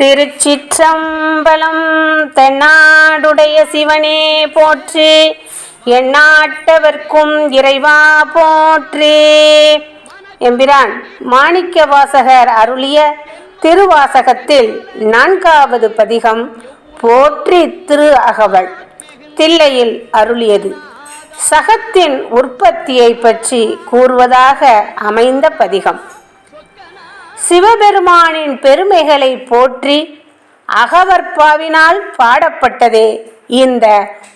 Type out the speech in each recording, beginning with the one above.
திருச்சிற்றம்பலம் தென்னாடுடைய சிவனே போற்றி எண்ணாட்டவர்க்கும் இறைவா போற்றி. எம்பிரான் மாணிக்க வாசகர் அருளிய திருவாசகத்தில் நான்காவது பதிகம் போற்றி திரு அகவல். தில்லையில் அருளியது. சகத்தின் உற்பத்தியை பற்றி கூறுவதாக அமைந்த பதிகம். சிவபெருமானின் பெருமைகளை போற்றி அகவற்பாவினால் பாடப்பட்டதே இந்த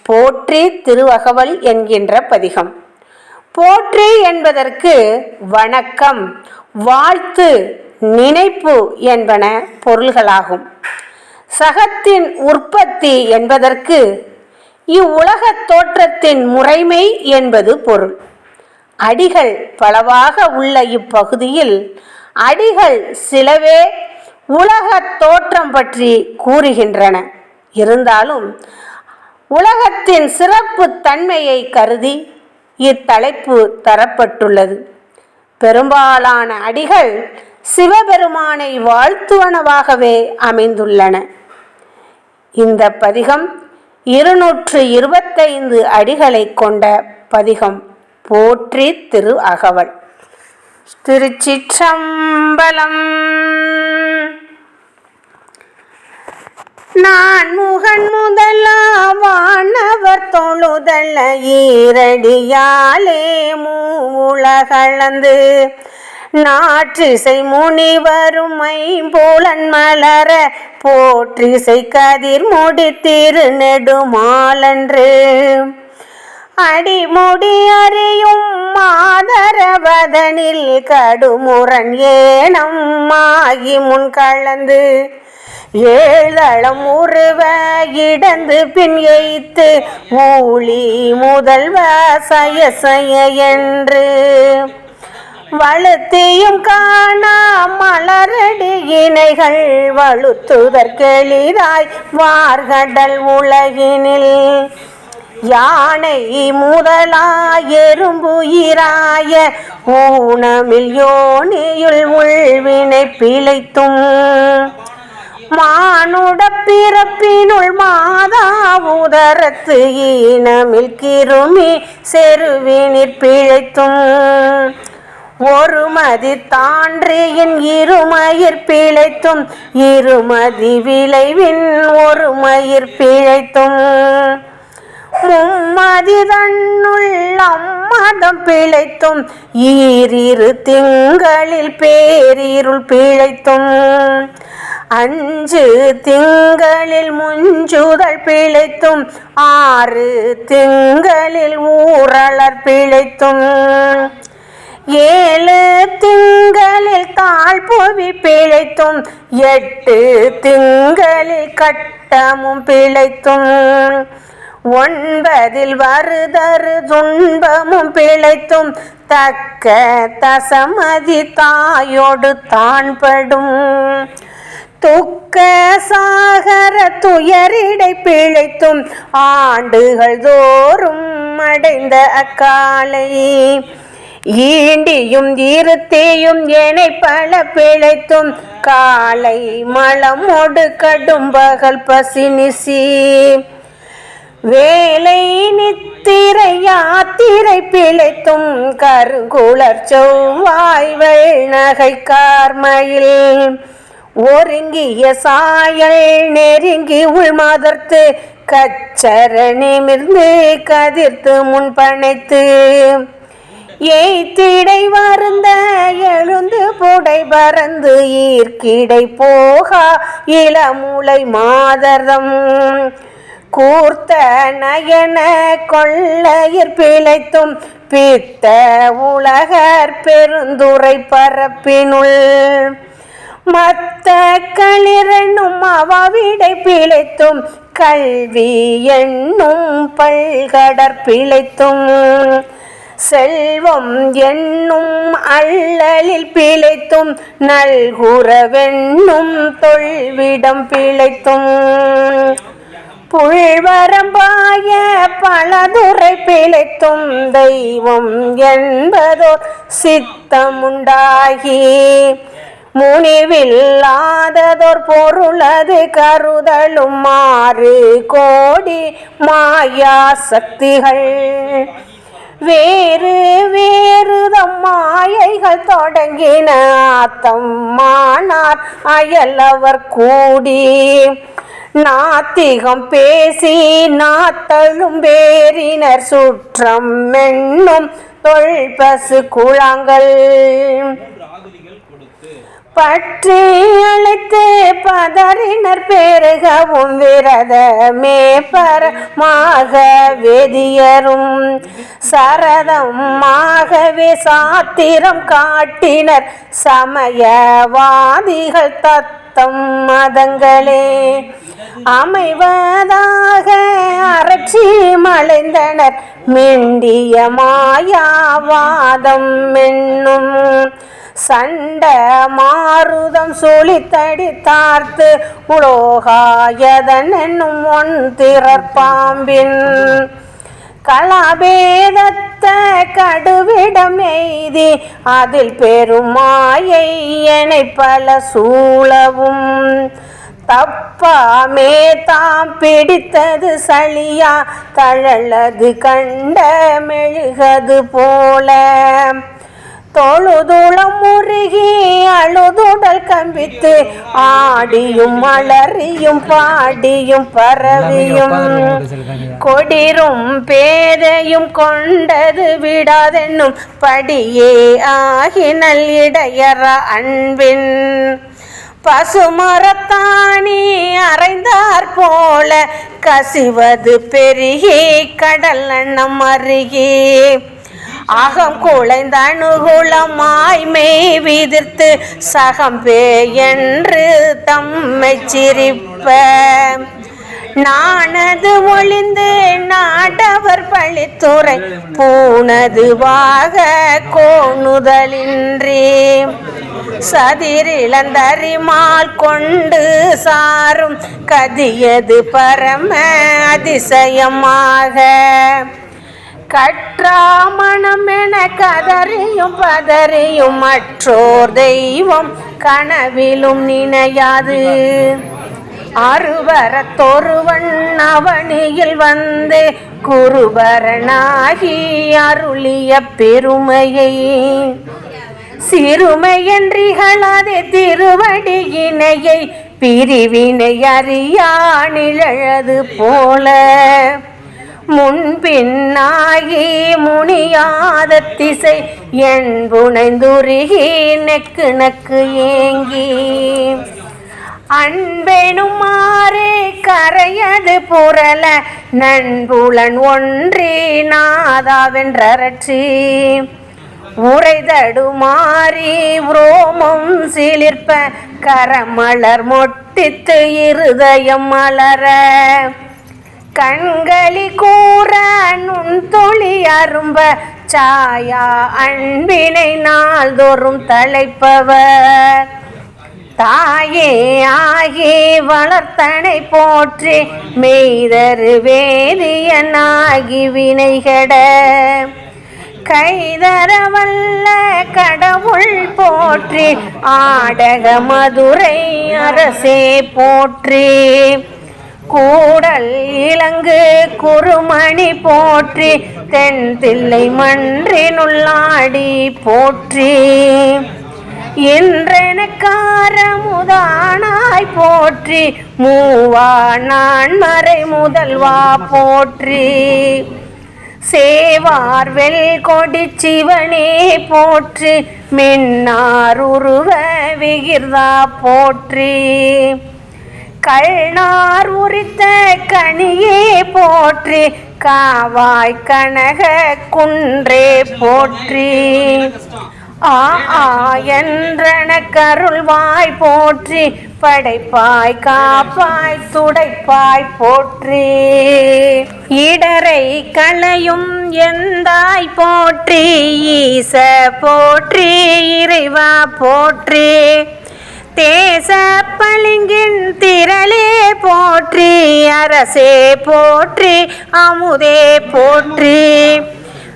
போற்றி திருவகவல் என்கின்ற பதிகம். போற்றி என்பதற்கு வணக்கம் வாழ்த்து நினைப்பு என்பன பொருள்களாகும். சகத்தின் உற்பத்தி என்பதற்கு இவ்வுலகத் தோற்றத்தின் முறைமை என்பது பொருள். அடிகள் பலவாக உள்ள இப்பகுதியில் அடிகள் சிலவே உலகத் தோற்றம் பற்றி கூறுகின்றன. இருந்தாலும் உலகத்தின் சிறப்பு தன்மையை கருதி இத்தலைப்பு தரப்பட்டுள்ளது. பெரும்பாலான அடிகள் சிவபெருமானை வாழ்த்துவனவாகவே அமைந்துள்ளன. இந்த பதிகம் இருநூற்று இருபத்தைந்து அடிகளை கொண்ட பதிகம். போற்றி திரு அகவல். திருச்சிற்றம்பலம். நான் முகன் முதலாவானவர் தொழுதல்ல ஈரடியாலே மூவுலகளந்து நாற்றிசை முனிவரும் போலன் மலர போற்றிசை கதிர் முடித்திரு நெடுமாலன்று. அடிமுடி அறியும் மாதரவதனில் கடுமுரண் ஏனம் மாகி முன் கலந்து ஏழளம் உருவ இடந்து பின் எய்த்து மூலி முதல்வ சய சய என்று வழுத்தியும் காணா மலரடி இணைகள் வலுத்துதற்கெளிதாய் வார்கடல் உலகினில் யானை முதலாயெரும்புயிராய ஊனமில் யோனியுள் உள்வினை பிழைத்தும். மானுட பிறப்பினுள் மாதா உதரத்து ஈனமில் கிருமி செருவினிற் பிழைத்தும். ஒருமதி தான்றியின் இருமயிர் பிழைத்தும் இருமதி விளைவின் ஒருமயிர் பிழைத்தும். மும்மதி தன்னுள் அம்மதம் பிழைத்தும் ஈரிரு திங்களில் பேரிருள் பிழைத்தும். அஞ்சு திங்களில் முஞ்சுதல் பிழைத்தும் ஆறு திங்களில் ஊரலர் பிழைத்தும். ஏழு திங்களில் தாழ்புவி பிழைத்தும் எட்டு திங்களில் கட்டமும் பிழைத்தும். ஒன்பதில் வருதரு துன்பமும் பிழைத்தும் தக்க தசமதி தாயோடு தான்படும். துக்க சாகர துயரிடை பிழைத்தும் ஆண்டுகள் தோறும் அடைந்த அக்காலை. ஈண்டியும் இருத்தியும் எனை பல பிழைத்தும் காலை மளமொடு கடும் பகல் பசினிசி வேலை நித்திரை யாத்திரை பிழைத்தும் கருங்குளர் செவ்வாய் நகை கார்மையில். ஒருங்கிய சாயல் நெருங்கி உள்மாதர்த்து கச்சர நிமிர்ந்து கதிர்த்து முன்பனைத்து எய்த்திடை வருந்த எழுந்து புடை பறந்து ஈர்க்கிடை போகா இளமுளை மாதரம். கூர்த்த நயன கொள்ளையர் பிழைத்தும் பித்த உலகர் பெருந்துரை பரப்பினுள். மத்த களிரனும் அவாவிடை பிழைத்தும் கல்வி என்னும் பல்கடற் பிழைத்தும். செல்வம் என்னும் அள்ளலில் பிழைத்தும் நல்குறவென்னும் தொல்விடம் பிழைத்தும். புழ்வரம்பாய பலதுரை பிழைத்தும் தெய்வம் என்பதோர் சித்தமுண்டாகி. முனிவில்லாததோர் பொருளது கருதலும் மாறு கோடி மாயா சக்திகள். வேறு வேறுதம் மாயைகள் தொடங்கின ஆத்தம் மானார் அயலவர் கூடி. நாத்திகம் பேசி நாத்தழும் பேரினர் சுற்றம் மென்னும் தொல்பசு குழாங்கள். பற்றி அழைத்து பதறினர் பெருகவும் விரதமே பரமாக வேதியரும். சரதமாகவே சாத்திரம் காட்டினர் சமயவாதிகள் தத்தம் மதங்களே. அமைவதாக அரட்சி மலைந்தனர் மிண்டிய மாயாவாதம் என்னும் சண்ட மாருதம் சுழித்தடி தார்த்து உலோகாயதன் என்னும் ஒன் திறப்பாம்பின் கலாபேதத்த கடுவிடம் எய்தி அதில் பெருமாயை என பல சூழவும் தப்பாமே தாம் பிடித்தது சளியா தழலது கண்ட மெழுகது போல தொழுதுளம் முருகி அழுதுடல் கம்பித்து ஆடியும் மலரியும் பாடியும் பரவியும் கொடிரும் பேரையும் கொண்டது விடாதென்னும் படியே ஆகினல் இடையற அன்பின். பசுமரத்தாணி அரைந்தார் போல கசிவது பெருகி கடல் அண்ணம் அருகே. அகம் குழைந்த அணுகுளமாய் மெய் விதிர்த்து சகம்பே என்று தம்மை சிரிப்ப. நானது ஒளிந்து நாடவர் பழித்துறை பூனதுவாக கோணுதலின்றி. சதிரிழந்தறிமால் கொண்டு சாரும் கதியது பரம அதிசயமாக. கற்றாமணம் என கதறியும் பதறியும் மற்றோர் தெய்வம் கனவிலும் நினையாது. அருவரத்தொருவன் அவனியில் வந்து குருபரனாகி அருளிய பெருமையை. சிறுமையன்றிகளாதே திருவடியினையை பிரிவினை அறியா நிழழது போல. முன்பின்னாகி முனியாத திசை என் புனைந்துருகி நெக்கு நக்கு ஏங்கி அன்பெனுமாறே கரையது புரல நண்புலன் ஒன்றி நாதாவென்றரற்றி உரைதடுமாறி உரோமம் சிலிர்ப்ப கரமலர் மொட்டித்து இருதயம் மலர கண்களி கூற நுண் தொழி அரும்ப சாயா அன்பினை நாள்தோறும் தலைப்பவர். தாயே ஆகி வளர்த்தனை போற்றி மெய்தரு வேதியனாகி வினைகட கைதரவல்ல கடவுள் போற்றி ஆடக மதுரை அரசே போற்றி. கூடல் இலங்கு குறுமணி போற்றி தென் தில்லை மன்றினுள்ளாடி போற்றி. இன்றெனக்காரமுதானாய் போற்றி மூவா நான் மறை முதல்வா போற்றி. சேவார் வெல் கொடி சிவனே போற்றி மின்னார் உருவ விகிர்தா போற்றி. கள்ளார் உரித்த கனியே போற்றி காவாய் கனக குன்றே போற்றி. ஆ ஆ என்றன கருள்வாய் போற்றி படைப்பாய் காப்பாய் துடைப்பாய் போற்றி. இடரை களையும் எந்தாய் போற்றி ஈச போற்றி இறைவா போற்றி. தேச பளிங்கின் திரளே போற்றி அரசே போற்றி அமுதே போற்றி.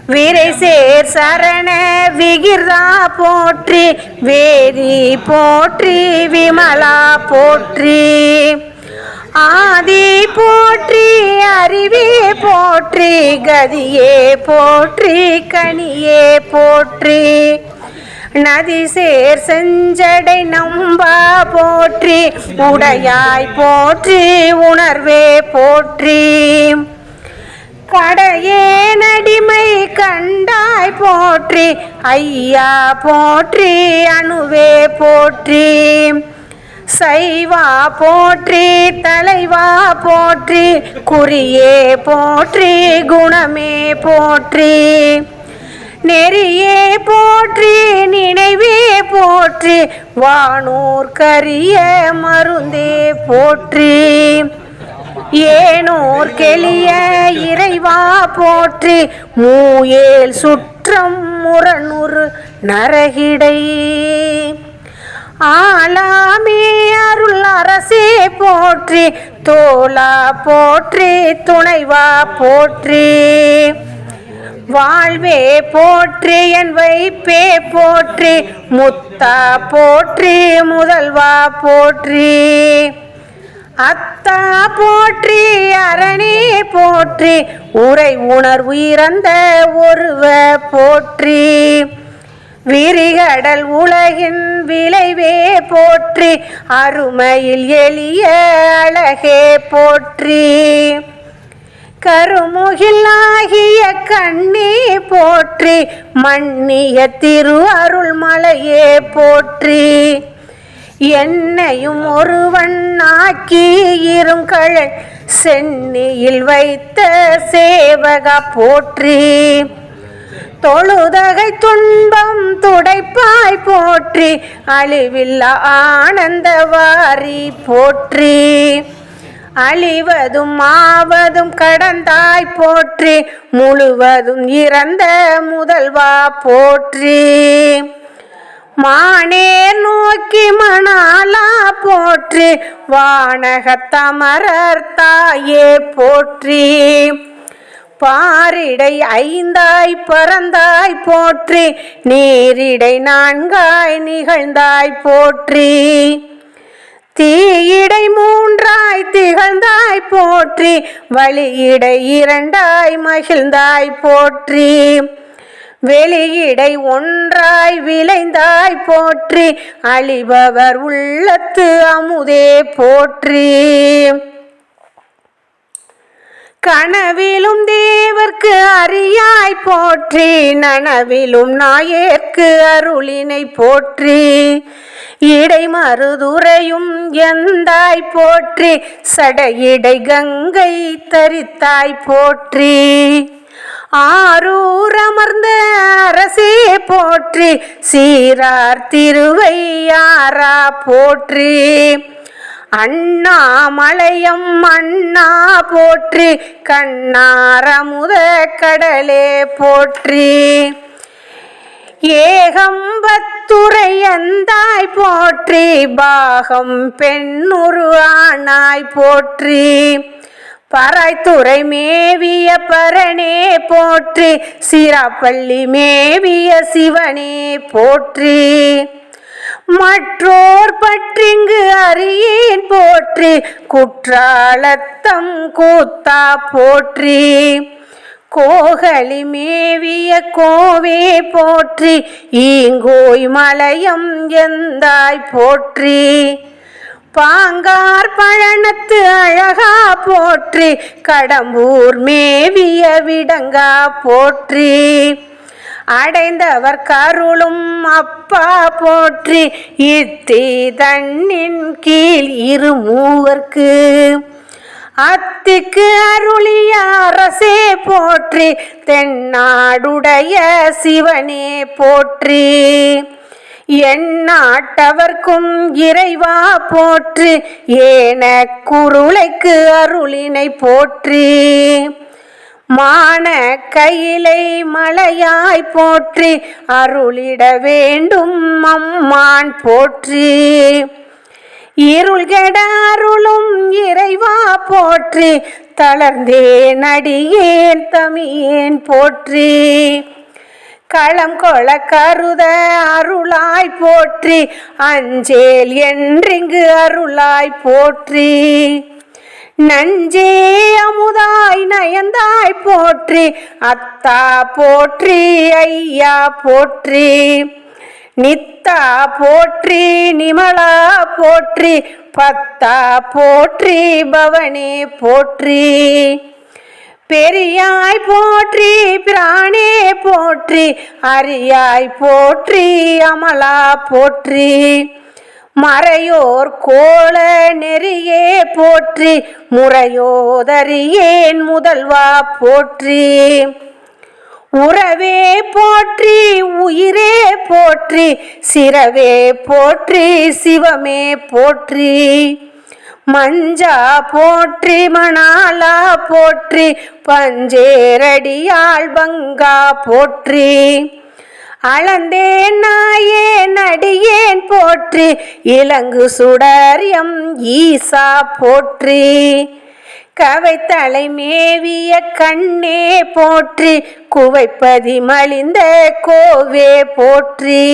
விரைசேர் சரண விகிர்தா போற்றி வேதி போற்றி விமலா போற்றி. ஆதி போற்றி அறிவே போற்றி கதியே போற்றி கனியே போற்றி. நதி சேர் செஞ்சடை நம்பா போற்றி உடையாய் போற்றி உணர்வே போற்றி. கடையே நடிமை கண்டாய் போற்றி ஐயா போற்றி அணுவே போற்றி. சைவா போற்றி தலைவா போற்றி குறியே போற்றி குணமே போற்றி. நெறியே போற்றி நினைவே போற்றி வானூர் கரிய மருந்தே போற்றி. ஏனோர் கெளிய இறைவா போற்றி மூயேல் சுற்றம் முரணுறு நரகிடை. ஆலாமே அருள் அரசே போற்றி தோலா போற்றி துணைவா போற்றி. வாழ்வே போற்றி என் வைப்பே போற்றி. முத்தா போற்றி முதல்வா போற்றி. அத்தா போற்றி அரணி போற்றி. உரை உணர்வு இறந்த ஒருவ போற்றி. விரிகடல் உலகின் விளைவே போற்றி. அருமையில் எளிய அழகே போற்றி. கருமுகில் கண்ணே போற்றி மண்ணிய திரு அருள்மலையே போற்றி. என்னையும் ஒருவன் ஆக்கி இருங்கழல் சென்னியில் வைத்த சேவகா போற்றி. தொழுதகை துன்பம் துடைப்பாய் போற்றி அழிவில்லா ஆனந்தவாரி போற்றி. அழிவதும் ஆவதும் கடந்தாய் போற்றி முழுவதும் இறந்த முதல்வா போற்றி. மானேர் நோக்கி மணாலா போற்றி வானகத்தமரர் தாயே போற்றி. பாரிடை ஐந்தாய் பறந்தாய் போற்றி நீரிடை நான்காய் நிகழ்ந்தாய் போற்றி. தீயிடை மூன்றாய் திகழ்ந்தாய் போற்றி வழியிடை இரண்டாய் மகிழ்ந்தாய் போற்றி. வெளியிடை ஒன்றாய் விளைந்தாய் போற்றி அழிபவர் உள்ளத்து அமுதே போற்றி. கனவிலும் தேவர்க்கு அறியாய் போற்றி நனவிலும் நாயேற்கு அருளினை போற்றி இடை மருதுரையும் எந்தாய் போற்றி சடையிடை கங்கை தரித்தாய் போற்றி. ஆரூர் அமர்ந்த அரசே போற்றி சீரார் திருவையாரா போற்றி. அண்ணாமலையம் அண்ணா போற்றி கண்ணாரமுத கடலே போற்றி. ஏகம்பத்துறை அந்தாய் போற்றி பாகம் பெண்ணுரு ஆணாய் போற்றி. பராய்த்துறை மேவிய பரனே போற்றி சிராப்பள்ளி மேவிய சிவனே போற்றி. மற்றோர் பற்றிங்கு அறியேன் போற்றி குற்றாலத்தம் கூத்தா போற்றி. கோகளி மேவிய கோவே போற்றி ஈங்கோய் மலையம் எந்தாய் போற்றி. பாங்கார் பழனத்து அழகா போற்றி கடம்பூர் மேவிய விடங்கா போற்றி. அடைந்தவர் கருளும் அப்பா போற்றி இத்தி தண்ணின் கீழ் இரு மூவர்க்கு. அத்திக்கு அருளிய அரசே போற்றி தென்னாடுடைய சிவனே போற்றி. எண்ணாட்டவர்க்கும் இறைவா போற்றி ஏன குருளைக்கு அருளினை போற்றி. மான கையிலை மலையாய் போற்றி அருளிட வேண்டும் அம்மான் போற்றி. இருள்கெட அருளும் இறைவா போற்றி தளர்ந்தேன் அடியேன் தமியேன் போற்றி. களம் கொள கருத அருளாய் போற்றி அஞ்சேல் என்றிங்கு அருளாய் போற்றி. நஞ்சே அமுதாய் நயந்தாய் போற்றி அத்தா போற்றி ஐயா போற்றி. நித்தா போற்றி நிமலா போற்றி பத்தா போற்றி பவனே போற்றி. பெரியாய் போற்றி பிராணே போற்றி அரியாய் போற்றி அமலா போற்றி. மறையோர் கோல நெறியே போற்றி முறையோதரியேன் முதல்வா போற்றி. உறவே போற்றி உயிரே போற்றி சிறவே போற்றி சிவமே போற்றி. மஞ்சா போற்றி மணாலா போற்றி பஞ்சேரடியாள் பங்கா போற்றி. அளந்தேன் நாயேன் அடியேன் போற்றி இலங்கு சுடர் எம் ஈசா போற்றி. கவைத்தலை மேவிய கண்ணே போற்றி குவைப்பதி மலிந்த கோவே போற்றி.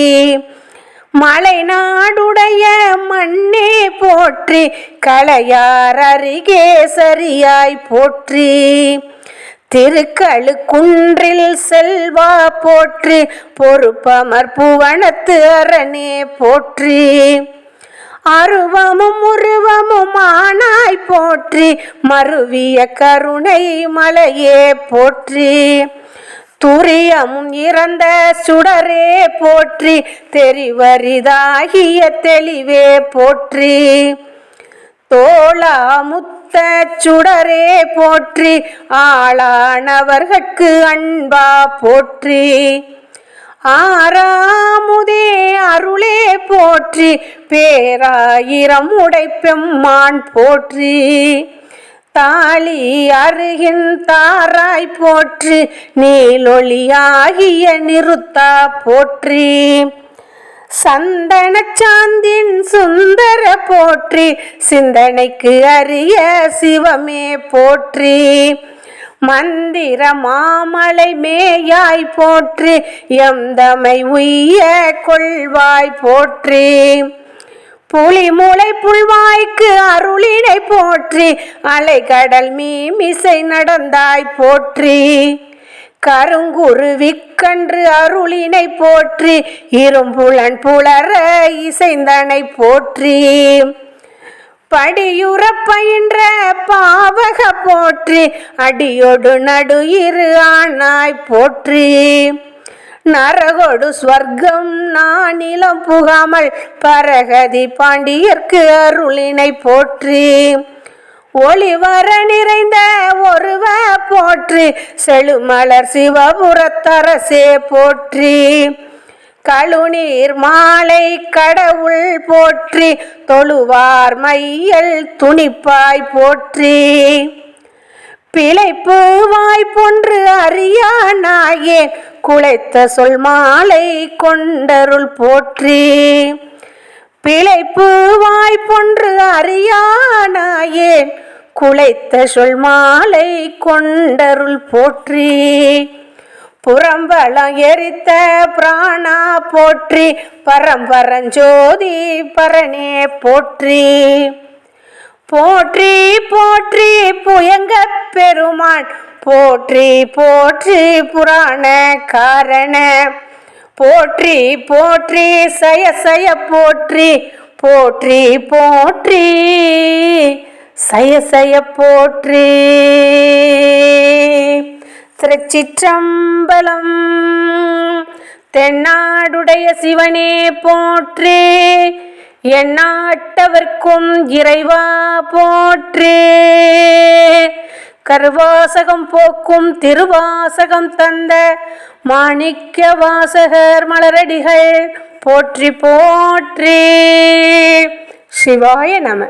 மலை நாடுடைய மண்ணே போற்றி களையார் அருகே சரியாய் போற்றி. திருக்கழுக்குன்றில் செல்வா போற்றி பொறுப்பமர் புவனத்து அரணே போற்றி. அருவமும் உருவமும் ஆனாய் போற்றி. மருவிய கருணை மலையே போற்றி. துரியமும் இறந்த சுடரே போற்றி. தெரிவரிதாகிய தெளிவே போற்றி. தோளா முத்த சுடரே போற்றி. ஆளானவர்கட்கு அன்பா போற்றி. ஆறாமுதே அருளே போற்றி பேராயிரம் உடைப்பெம்மான் போற்றி. தாலி அருகின் தாராய் போற்றி நீலொளியாகிய நிறுத்தா போற்றி. சந்தன சாந்தின் சுந்தர போற்றி சிந்தனைக்கு அரிய சிவமே போற்றி. மந்திர மாமலை மேயாய் போற்றி எந்தமை உய்ய கொள்வாய் போற்றி. புலிமுளை புல்வாய்க்கு அருளினை போற்றி அலைகடல் மீமிசை நடந்தாய் போற்றி. கருங்குருவிக்கன்று அருளினை போற்றி இரும்புலன் புலர இசைந்தனை போற்றி. படியுற பயின்ற பாவக போற்றி அடியொடு நடு இரு ஆனாய் போற்றி. நரகொடு ஸ்வர்க்கம் நானிலம் புகாமல் பரகதி பாண்டியர்க்கு அருளினை போற்றி. ஒளிவர நிறைந்த ஒருவ போற்றி செழுமலர் சிவபுரத்தரசே போற்றி. கழுநீர் மாலை கடவுள் போற்றி தொழுவார் மையல் துணிப்பாய் போற்றி. பிழைப்பு வாய்ப்பொன்று அறியானாயேன் குலைத்த சொல் மாலை கொண்டருள் போற்றி. பிழைப்பு வாய்ப்பொன்று அறியானாயேன் குலைத்த சொல் மாலை கொண்டருள் போற்றி. புறம்பலம் எரித்த பிராணா போற்றி பரம்பரஞ்சோதி பரனே போற்றி. போற்றி போற்றி புயங்க பெருமான் போற்றி போற்றி புராண காரண போற்றி போற்றி சய சய போற்றி போற்றி போற்றி சய சய போற்றி. திருச்சிற்றம்பலம் தென்னாடுடைய சிவனே போற்றே எண்ணாட்டவர்க்கும் இறைவா போற்றே. கருவாசகம் போக்கும் திருவாசகம் தந்த மாணிக்க வாசகர் மலரடிகள் போற்றி போற்றி. சிவாய நம.